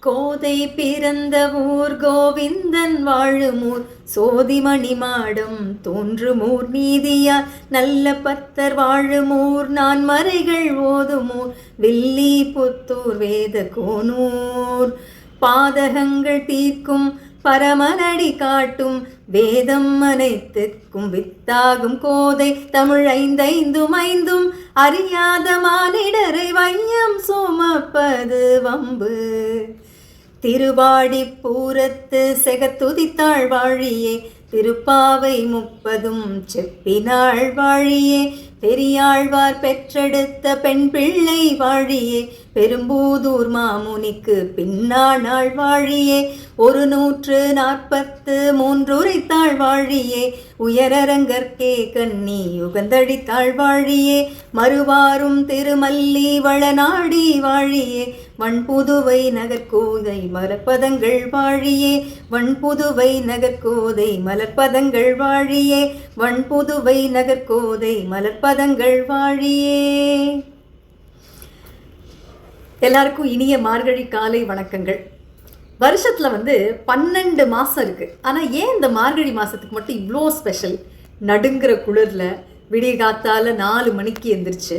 கோதை பிறந்த ஊர் கோவிந்தன் வாழுமூர். சோதிமணி மாடம் தோன்றுமூர். நீதியார் நல்ல பத்தர் வாழுமூர். நான் மறைகள் ஓதுமூர். வில்லி புத்தூர் வேத கோனூர். பாதகங்கள் தீர்க்கும் பரமனடி காட்டும். வேதம் அனைத்துக்கும் வித்தாகும் கோதை. தமிழ் ஐந்தைந்தும் ஐந்தும் அறியாத மானிடரை வையம் சுமப்பது வம்பு. திருவாடி பூரத்து செகத்துதித்தாள் வாழியே திருப்பாவை முப்பதும் செப்பினாள் வாழியே பெரியாழ்வார் பெற்றெடுத்த பெண் பிள்ளை வாழியே பெரும்பூதூர் மாமுனிக்கு பின்னாள் வாழியே ஒரு நூற்று நாற்பத்து மூன்றுரைத்தாள் வாழியே உயரரங்கற்கே கண்ணி யுகந்தழித்தாள் வாழியே மறுவாரும் திருமல்லி வளநாடி வாழியே வண்புதுவை நகர்கோதை மலப்பதங்கள் வாழியே வண்புதுவை நகர்கோதை மலப்பதங்கள் வாழியே வண்புதுவை நகர்கோதை மலப்பதங்கள் வாழியே. எல்லாருக்கும் இனிய மார்கழி காலை வணக்கங்கள். வருஷத்தில் வந்து பன்னெண்டு மாதம் இருக்குது ஆனால் ஏன் இந்த மார்கழி மாதத்துக்கு மட்டும் இவ்வளோ ஸ்பெஷல் நடுங்கிற குளிரில் விடிய காத்தால் நாலு மணிக்கு எந்திரிச்சு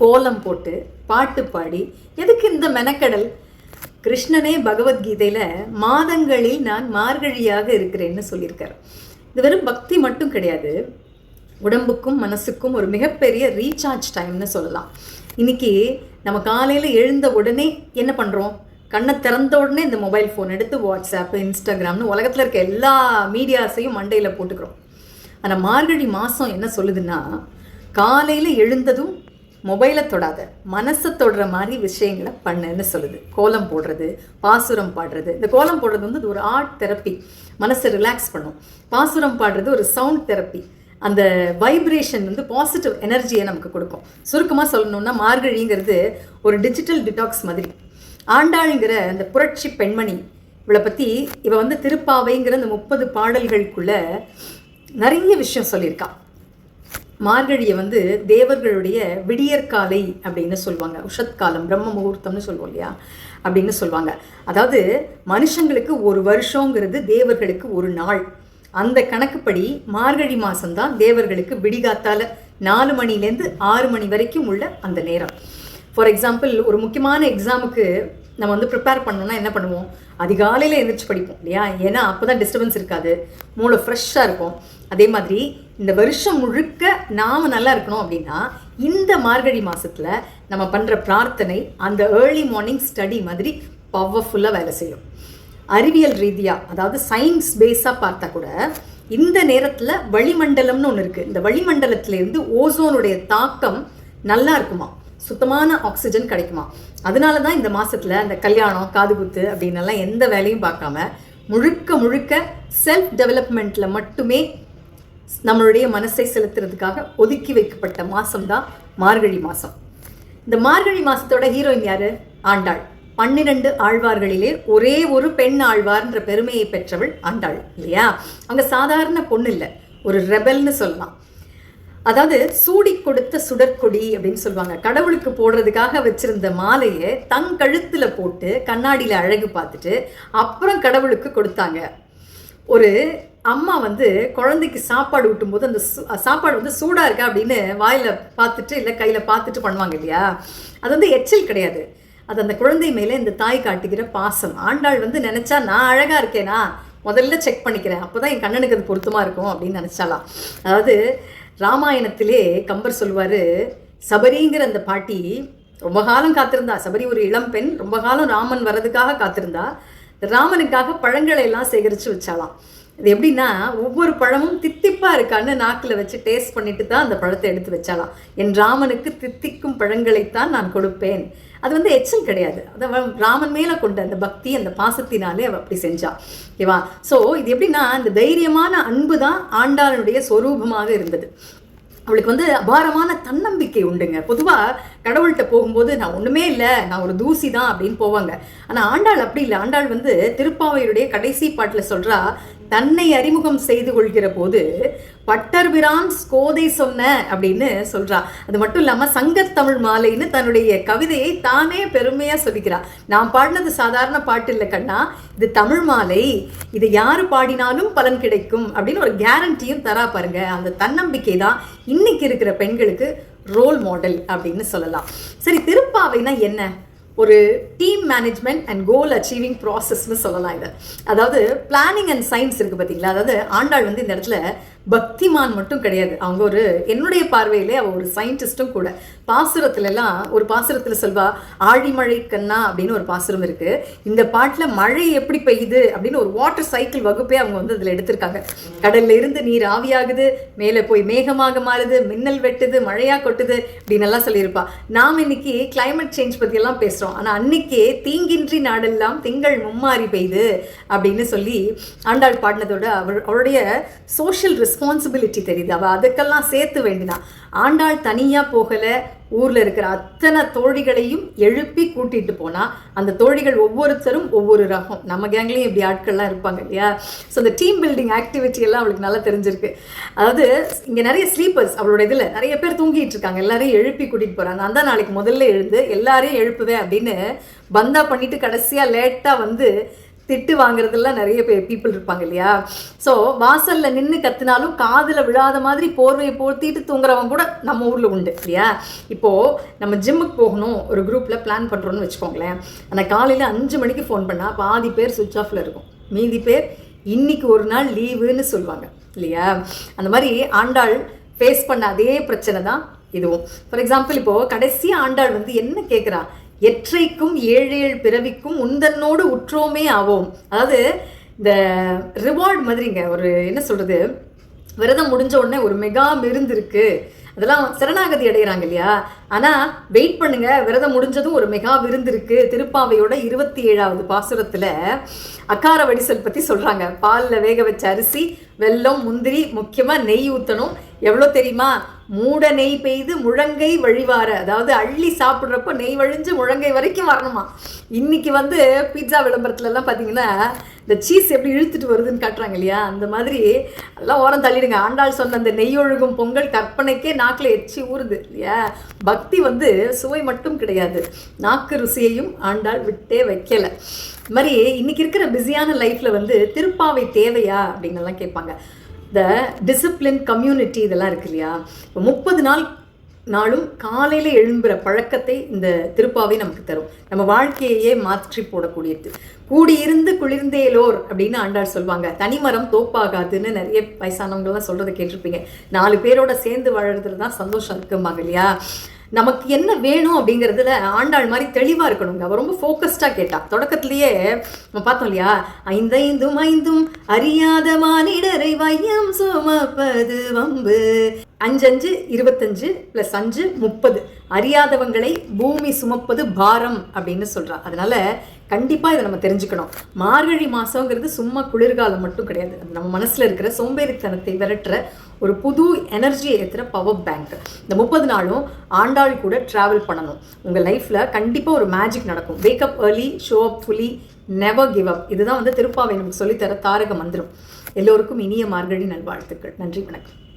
கோலம் போட்டு பாட்டு பாடி எதுக்கு இந்த மெனக்கடல்? கிருஷ்ணனே பகவத்கீதையில் மாதங்களில் நான் மார்கழியாக இருக்கிறேன்னு சொல்லியிருக்கார். இது வெறும் பக்தி மட்டும் கிடையாது. உடம்புக்கும் மனசுக்கும் ஒரு மிகப்பெரிய ரீசார்ஜ் டைம்னு சொல்லலாம். இன்னைக்கு நம்ம காலையில் எழுந்த உடனே என்ன பண்ணுறோம் கண்ணை திறந்த உடனே இந்த மொபைல் ஃபோன் எடுத்து வாட்ஸ்அப் இன்ஸ்டாகிராம்னு உலகத்தில் இருக்க எல்லா மீடியாஸையும் மண்டையில் போட்டுக்கிறோம். ஆனால் மார்கழி மாதம் என்ன சொல்லுதுன்னா காலையில் எழுந்ததும் மொபைலை தொடாத மனசை தொடுற மாதிரி விஷயங்களை பண்ணுன்னு சொல்லுது. கோலம் போடுறது பாசுரம் பாடுறது. இந்த கோலம் போடுறது வந்து ஒரு ஆர்ட் தெரப்பி மனசை ரிலாக்ஸ் பண்ணும். பாசுரம் பாடுறது ஒரு சவுண்ட் தெரப்பி அந்த வைப்ரேஷன் வந்து பாசிட்டிவ் எனர்ஜியை நமக்கு கொடுக்கும். சுருக்கமாக சொல்லணும்னா மார்கழிங்கிறது ஒரு டிஜிட்டல் டிடாக்ஸ் மாதிரி. ஆண்டாளுங்கிற அந்த புரட்சி பெண்மணி இவளை பற்றி இவ வந்து திருப்பாவைங்கிற அந்த முப்பது பாடல்களுக்குள்ள நிறைய விஷயம் சொல்லியிருக்கா. மார்கழியை வந்து தேவர்களுடைய விடியற்காலை அப்படின்னு சொல்லுவாங்க. உஷத்காலம் பிரம்ம முகூர்த்தம்னு சொல்லுவோம் இல்லையா? அப்படின்னு சொல்லுவாங்க. அதாவது மனுஷங்களுக்கு ஒரு வருஷங்கிறது தேவர்களுக்கு ஒரு நாள். அந்த கணக்குப்படி மார்கழி மாதம்தான் தேவர்களுக்கு விடிகாத்தால நாலு மணிலேருந்து ஆறு மணி வரைக்கும் உள்ள அந்த நேரம். ஃபார் எக்ஸாம்பிள் ஒரு முக்கியமான எக்ஸாமுக்கு நம்ம வந்து ப்ரிப்பேர் பண்ணோம்னா என்ன பண்ணுவோம்? அதிகாலையில் எழுந்திரிச்சு படிப்போம் இல்லையா? ஏன்னா அப்போ தான் டிஸ்டர்பன்ஸ் இருக்காது. மூளை ஃப்ரெஷ்ஷாக இருக்கும். அதே மாதிரி இந்த வருஷம் முழுக்க நாம் நல்லா இருக்கணும் அப்படின்னா இந்த மார்கழி மாதத்தில் நம்ம பண்ணுற பிரார்த்தனை அந்த ஏர்லி மார்னிங் ஸ்டடி மாதிரி பவர்ஃபுல்லாக வேலை செய்யும். அறிவியல் ரீதியாக அதாவது சயின்ஸ் பேஸாக பார்த்தா கூட இந்த நேரத்தில் வளிமண்டலம்னு ஒன்று இருக்குது இந்த வளிமண்டலத்திலேருந்து ஓசோனுடைய தாக்கம் நல்லா இருக்குமா? சுத்தமான ஆக்சிஜன் கிடைக்குமா? அதனால தான் இந்த மாதத்தில் அந்த கல்யாணம் காதுகுத்து அப்படின்னலாம் எந்த வேலையும் பார்க்காம முழுக்க முழுக்க செல்ஃப் டெவலப்மெண்ட்டில் மட்டுமே நம்மளுடைய மனசை செலுத்துறதுக்காக ஒதுக்கி வைக்கப்பட்ட மாதம் தான் மார்கழி மாதம் இந்த மார்கழி மாதத்தோட ஹீரோயின் யார்? ஆண்டாள். பன்னிரண்டு ஆழ்வார்களிலே ஒரே ஒரு பெண் ஆழ்வார்ன்ற பெருமையை பெற்றவள் ஆண்டாள் இல்லையா? அவங்க சாதாரண பொண்ணு இல்லை ஒரு ரெபல்னு சொல்லலாம். அதாவது சூடி கொடுத்த சுடற்கொடி அப்படின்னு சொல்லுவாங்க. கடவுளுக்கு போடுறதுக்காக வச்சிருந்த மாலையை தங் கழுத்துல போட்டு கண்ணாடியில அழகு பார்த்துட்டு அப்புறம் கடவுளுக்கு கொடுத்தாங்க. ஒரு அம்மா வந்து குழந்தைக்கு சாப்பாடு ஊட்டும்போது அந்த சு- சாப்பாடு வந்து சூடாக இருக்கா அப்படின்னு வாயில் பார்த்துட்டு இல்லை கையில் பார்த்துட்டு பண்ணுவாங்க இல்லையா? அது வந்து எச்சில் கிடையாது. அது அந்த குழந்தை மேலே இந்த தாய் காட்டுகிற பாசம். ஆண்டாள் வந்து நினச்சா நான் அழகாக இருக்கேனா? முதல்ல செக் பண்ணிக்கிறேன். அப்போ தான் என் கண்ணனுக்கு அது பொருத்தமாக இருக்கும் அப்படின்னு நினச்சாலாம் அதாவது ராமாயணத்திலே கம்பர் சொல்லுவார் சபரிங்கிற அந்த பாட்டி ரொம்ப காலம் காத்திருந்தா சபரி ஒரு இளம் பெண் ரொம்ப காலம் ராமன் வர்றதுக்காக காத்திருந்தா ராமனுக்காக பழங்களை எல்லாம் சேகரித்து வச்சாலாம் இது எப்படின்னா ஒவ்வொரு பழமும் தித்திப்பாக இருக்கான்னு நாக்கில் வச்சு டேஸ்ட் பண்ணிட்டு தான் அந்த பழத்தை எடுத்து வச்சாலாம் என் ராமனுக்கு தித்திக்கும் பழங்களைத்தான் நான் கொடுப்பேன். அது வந்து எச்சல் கிடையாது. அதை ராமன் மேலே கொண்ட அந்த பக்தி அந்த பாசத்தினாலே அவள் அப்படி செஞ்சா. ஓகேவா? ஸோ இது எப்படின்னா இந்த தைரியமான அன்பு தான் ஆண்டாளனுடைய சொரூபமாக இருந்தது. அவளுக்கு வந்து அபாரமான தன்னம்பிக்கை உண்டுங்க. பொதுவாக கடவுள்கிட்ட போகும்போது நான் ஒன்றுமே இல்லை நான் ஒரு தூசி தான் அப்படின்னு போவாங்க. ஆனால் ஆண்டாள் அப்படி இல்லை. ஆண்டாள் வந்து திருப்பாவையுடைய கடைசி பாட்டில் சொல்கிறா தன்னை அறிமுகம் செய்து கொள்கிற போது பட்டர்பிரான் ஸ்கோதை சொன்ன அப்படின்னு சொல்றா. அது மட்டும் இல்லாம சங்கத்தமிழ் மாலைன்னு தன்னுடைய கவிதையை தானே பெருமையா சொல்லிக்கிறா. நான் பாடினது சாதாரண பாட்டு இல்லை கண்ணா. இது தமிழ் மாலை. இது யாரு பாடினாலும் பலன் கிடைக்கும் அப்படின்னு ஒரு கேரண்டியும் தரா பாருங்க. அந்த தன்னம்பிக்கை தான் இன்னைக்கு இருக்கிற பெண்களுக்கு ரோல் மாடல் அப்படின்னு சொல்லலாம். சரி திருப்பாவைனா என்ன? ஒரு team management and goal achieving ப்ராசஸ்னு சொல்லலாம் இதை. அதாவது பிளானிங் அண்ட் சயின்ஸ் இருக்குது பார்த்தீங்களா? அதாவது ஆண்டாள் வந்து இந்த இடத்துல பக்திமான் மட்டும் கிடையாது. அவங்க ஒரு என்னுடைய பார்வையிலே அவள் ஒரு சயின்டிஸ்ட்டும் கூட. பாசுரத்துலலாம் ஒரு பாசுரத்தில் சொல்வா ஆழிமழை கண்ணா அப்படின்னு ஒரு பாசுரம் இருக்குது இந்த பாட்டில் மழை எப்படி பெய்யுது அப்படின்னு ஒரு வாட்டர் சைக்கிள் வகுப்பே அவங்க வந்து அதில் எடுத்திருக்காங்க. கடல்ல இருந்து நீர் ஆவியாகுது மேலே போய் மேகமாக மாறுது மின்னல் வெட்டுது மழையாக கொட்டுது அப்படின்னு எல்லாம் சொல்லியிருப்பா. நாம் இன்னைக்கு கிளைமேட் சேஞ்ச் பற்றியெல்லாம் பேசுகிறோம் கஷ்டம். ஆனா அன்னைக்கே தீங்கின்றி நாடெல்லாம் திங்கள் மும்மாறி பெய்து அப்படின்னு சொல்லி ஆண்டாள் பாடினதோட அவர் அவருடைய சோஷியல் ரெஸ்பான்சிபிலிட்டி தெரியுது. அவள் அதுக்கெல்லாம் சேர்த்து வேண்டிதான் ஆண்டாள் தனியாக போகலை ஊரில் இருக்கிற அத்தனை தோழிகளையும் எழுப்பி கூட்டிகிட்டு போனால் அந்த தோழிகள் ஒவ்வொருத்தரும் ஒவ்வொரு ரகம். நம்ம கேங்லேயும் இப்படி ஆட்கள்லாம் இருப்பாங்க இல்லையா? ஸோ அந்த டீம் பில்டிங் ஆக்டிவிட்டி எல்லாம் அவளுக்கு நல்லா தெரிஞ்சிருக்கு. அதாவது இங்கே நிறைய ஸ்லீப்பர்ஸ் அவளோட இதில் நிறைய பேர் தூங்கிட்டு இருக்காங்க. எல்லாரையும் எழுப்பி கூட்டிகிட்டு போகிறாங்க அந்த நாளைக்கு முதல்ல எழுந்து எல்லாரையும் எழுப்புவேன் அப்படின்னு பந்தா பண்ணிட்டு கடைசியாக லேட்டாக வந்து திட்டு வாங்குறதுலாம் நிறைய பேர் பீப்புள் இருப்பாங்க இல்லையா? ஸோ வாசலில் நின்று கத்துனாலும் காதில் விழாத மாதிரி போர்வையை போர்த்திட்டு தூங்குறவங்க கூட நம்ம ஊரில் உண்டு இல்லையா? இப்போது நம்ம ஜிம்முக்கு போகணும் ஒரு குரூப்பில் பிளான் பண்ணுறோன்னு வச்சுக்கோங்களேன். அந்த காலையில் அஞ்சு மணிக்கு ஃபோன் பண்ணால் பாதி பேர் சுவிட்ச் ஆஃபில் இருக்கும். மீதி பேர் இன்னைக்கு ஒரு நாள் லீவுன்னு சொல்லுவாங்க இல்லையா? அந்த மாதிரி ஆண்டாள் ஃபேஸ் பண்ண அதே பிரச்சனை தான் இதுவும். ஃபார் எக்ஸாம்பிள் இப்போது கடைசி ஆண்டாள் வந்து என்ன கேட்குறா எற்றைக்கும் ஏழேழு பிறவிக்கும் உந்தன்னோடு உற்றோமே ஆவோம். அதாவது இந்த ரிவார்ட் மாதிரிங்க ஒரு என்ன சொல்கிறது விரதம் முடிஞ்ச உடனே ஒரு மெகா விருந்து இருக்கு. அதெல்லாம் சரணாகதி அடைகிறாங்க இல்லையா? ஆனால் வெயிட் பண்ணுங்க விரதம் முடிஞ்சதும் ஒரு மெகா விருந்து இருக்கு. திருப்பாவையோட இருபத்தி ஏழாவது பாசுரத்தில் அக்கார வடிசல் பற்றி சொல்கிறாங்க பாலில் வேக வச்ச அரிசி வெல்லம் முந்திரி முக்கியமாக நெய் ஊற்றணும் எவ்வளோ தெரியுமா? மூட நெய் பெய்து முழங்கை வழிவார. அதாவது அள்ளி சாப்பிட்றப்ப நெய் வழிஞ்சு முழங்கை வரைக்கும் வரணுமா? இன்னைக்கு வந்து பீட்சா விளம்பரத்துலலாம் பார்த்தீங்கன்னா இந்த சீஸ் எப்படி இழுத்துட்டு வருதுன்னு காட்டுறாங்க இல்லையா? அந்த மாதிரி எல்லாம் ஓரம் தள்ளிடுங்க. ஆண்டாள் சொன்ன அந்த நெய் ஒழுகும் பொங்கல் கற்பனைக்கே நாக்கில் எச்சி ஊறுது இல்லையா? பக்தி வந்து சுவை மட்டும் கிடையாது. நாக்கு ருசியையும் ஆண்டாள் விட்டே வைக்கலை. இது மாதிரி இன்னைக்கு இருக்கிற பிஸியான லைஃப்பில் வந்து திருப்பாவை தேவையா அப்படிங்கலாம் கேட்பாங்க. இந்த டிசிப்ளின் கம்யூனிட்டி இதெல்லாம் இருக்கு இல்லையா? இப்போ முப்பது நாள் நாளும் காலையில் எழும்புற பழக்கத்தை இந்த திருப்பாவை நமக்கு தரும். நம்ம வாழ்க்கையையே மாற்றி போடக்கூடியது. கூடியிருந்து குளிர்ந்தேலோர் அப்படின்னு ஆண்டாள் சொல்லுவாங்க தனிமரம் தோப்பாகாதுன்னு நிறைய வயசானவங்கள்லாம் சொல்கிறத கேட்டிருப்பீங்க. நாலு பேரோட சேர்ந்து வாழறதுல தான் சந்தோஷம் இருக்கும்பாங்க இல்லையா? நமக்கு என்ன வேணும் அப்படிங்கிறதுல ஆண்டாள் மாதிரி தெளிவாக இருக்கணுங்க. அவள் ரொம்ப ஃபோக்கஸ்டாக கேட்டா. தொடக்கத்திலேயே நம்ம பார்த்தோம் இல்லையா? ஐந்தைந்தும் ஐந்தும் அறியாத மானிடரை வையம் சுமப்பது வம்பு. அஞ்சஞ்சு இருபத்தஞ்சு ப்ளஸ் அஞ்சு முப்பது. அறியாதவங்களை பூமி சுமப்பது பாரம் அப்படின்னு சொல்கிறா அதனால கண்டிப்பாக இதை நம்ம தெரிஞ்சுக்கணும். மார்கழி மாதங்கிறது சும்மா குளிர்காலம் மட்டும் கிடையாது. நம்ம மனசில் இருக்கிற சோம்பேறித்தனத்தை விரட்டுற ஒரு புது எனர்ஜியை ஏற்றுற பவர் பேங்க் இந்த முப்பது நாளும் ஆண்டாள் கூட ட்ராவல் பண்ணணும். உங்கள் லைஃப்பில் கண்டிப்பாக ஒரு மேஜிக் நடக்கும். Wake up early show up fully never give up இதுதான் வந்து திருப்பாவை நமக்கு சொல்லித்தர தாரக மந்திரம். எல்லோருக்கும் இனிய மார்கழி நல்வாழ்த்துக்கள். நன்றி வணக்கம்.